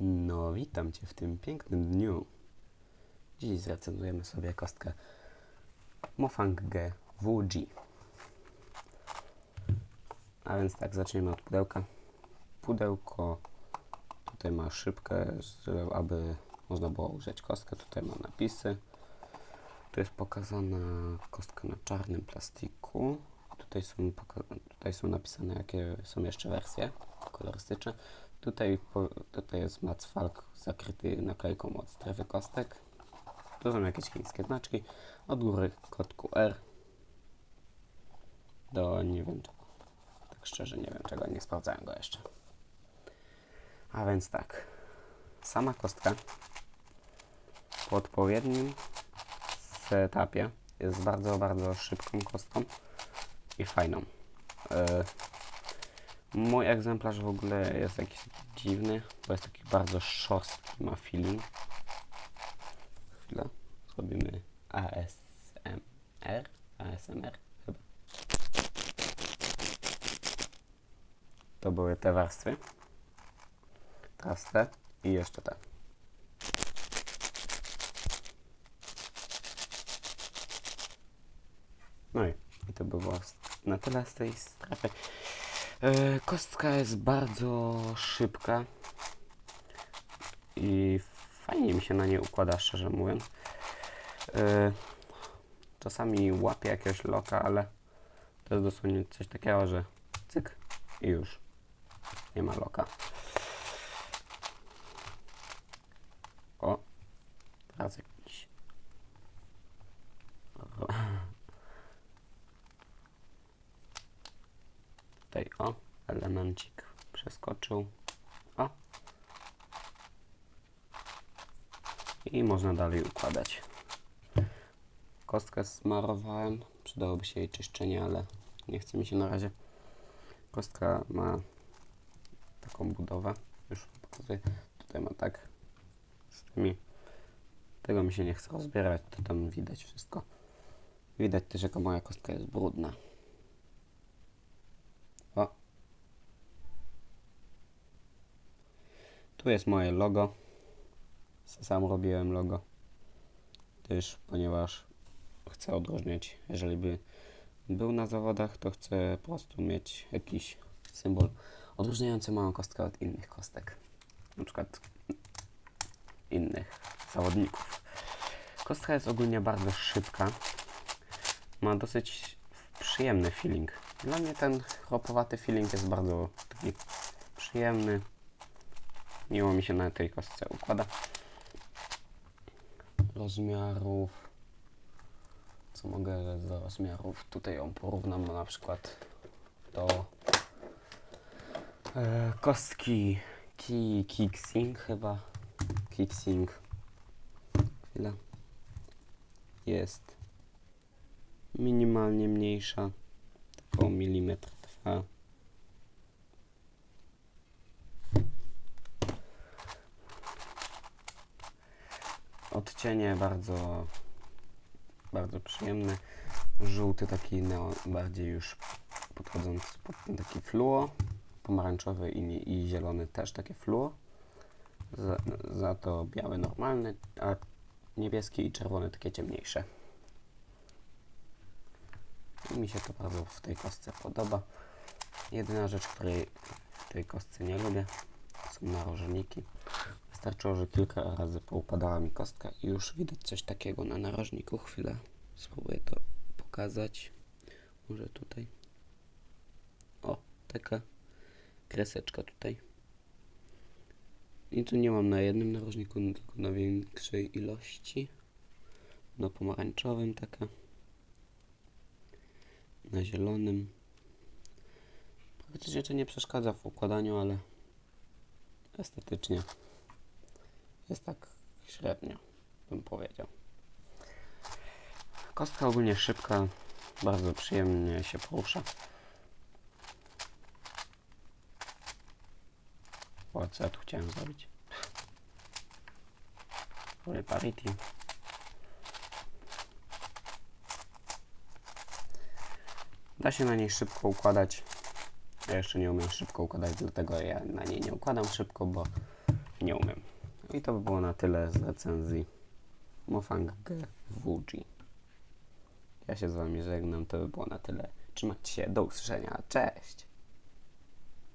No, witam Cię w tym pięknym dniu. Dziś zrecenzujemy sobie kostkę Mofang G WG. A więc tak, zaczniemy od pudełka. Pudełko tutaj ma szybkę, aby można było użyć kostkę. Tutaj ma napisy. Tu jest pokazana kostka na czarnym plastiku. Tutaj są, tutaj są napisane, jakie są jeszcze wersje kolorystyczne. Tutaj, tutaj jest Macfalk zakryty naklejką od strefy kostek. Tu są jakieś chińskie znaczki. Od góry kod QR. Do nie wiem czego. Tak szczerze nie wiem czego, nie sprawdzałem go jeszcze. A więc tak. Sama kostka po odpowiednim setupie jest bardzo, bardzo szybką kostką i fajną. E, Mój egzemplarz w ogóle jest jakiś dziwny, bo jest taki bardzo szorstki, ma feeling. Chwilę, zrobimy ASMR, ASMR chyba. To były te warstwy. Teraz te i jeszcze te. No i, i to było na tyle z tej strefy. E, Kostka jest bardzo szybka i fajnie mi się na niej układa, szczerze mówiąc. E, Czasami łapię jakiegoś loka, ale to jest dosłownie coś takiego, że cyk i już nie ma loka. O, teraz jakiś Tutaj o, elemencik przeskoczył. O. I można dalej układać. Kostkę smarowałem. Przydałoby się jej czyszczenie, ale nie chce mi się na razie. Kostka ma taką budowę. Już pokazuję. Tutaj ma tak z tymi. Tego mi się nie chce rozbierać, to tam widać wszystko. Widać też, jaka moja kostka jest brudna. O. Tu jest moje logo. Sam robiłem logo. Też, ponieważ chcę odróżniać, jeżeli by był na zawodach, to chcę po prostu mieć jakiś symbol odróżniający moją kostkę od innych kostek. Na przykład innych zawodników. Kostka jest ogólnie bardzo szybka. Ma dosyć przyjemny feeling. Dla mnie ten chropowaty feeling jest bardzo taki przyjemny. Miło mi się na tej kostce układa. Rozmiarów. Co mogę z rozmiarów? Tutaj ją porównam na przykład do e, kostki Ki Kicksing chyba. Kicksing. Chwila. Jest minimalnie mniejsza. Około milimetr trwa. Odcienie bardzo, bardzo przyjemne. Żółty taki bardziej już podchodząc pod taki fluo. Pomarańczowy i, i zielony też takie fluo. Za, za to biały normalny, a niebieski i czerwony takie ciemniejsze. I mi się to bardzo w tej kostce podoba. Jedyna rzecz, której w tej kostce nie lubię, są narożniki. Wystarczyło, że kilka razy poupadała mi kostka i już widać coś takiego na narożniku. Chwilę, spróbuję to pokazać. Może tutaj. O, taka kreseczka tutaj. I tu nie mam na jednym narożniku, tylko na większej ilości. Na pomarańczowym taka na zielonym. Praktycznie to nie przeszkadza w układaniu, ale estetycznie jest tak średnio, bym powiedział. Kostka ogólnie szybka, bardzo przyjemnie się porusza. O, co ja tu chciałem zrobić? Parity. Da się na niej szybko układać. Ja jeszcze nie umiem szybko układać, dlatego ja na niej nie układam szybko, bo nie umiem. I to by było na tyle z recenzji Mofang GWG. Ja się z Wami żegnam, to by było na tyle. Trzymajcie się, do usłyszenia, cześć!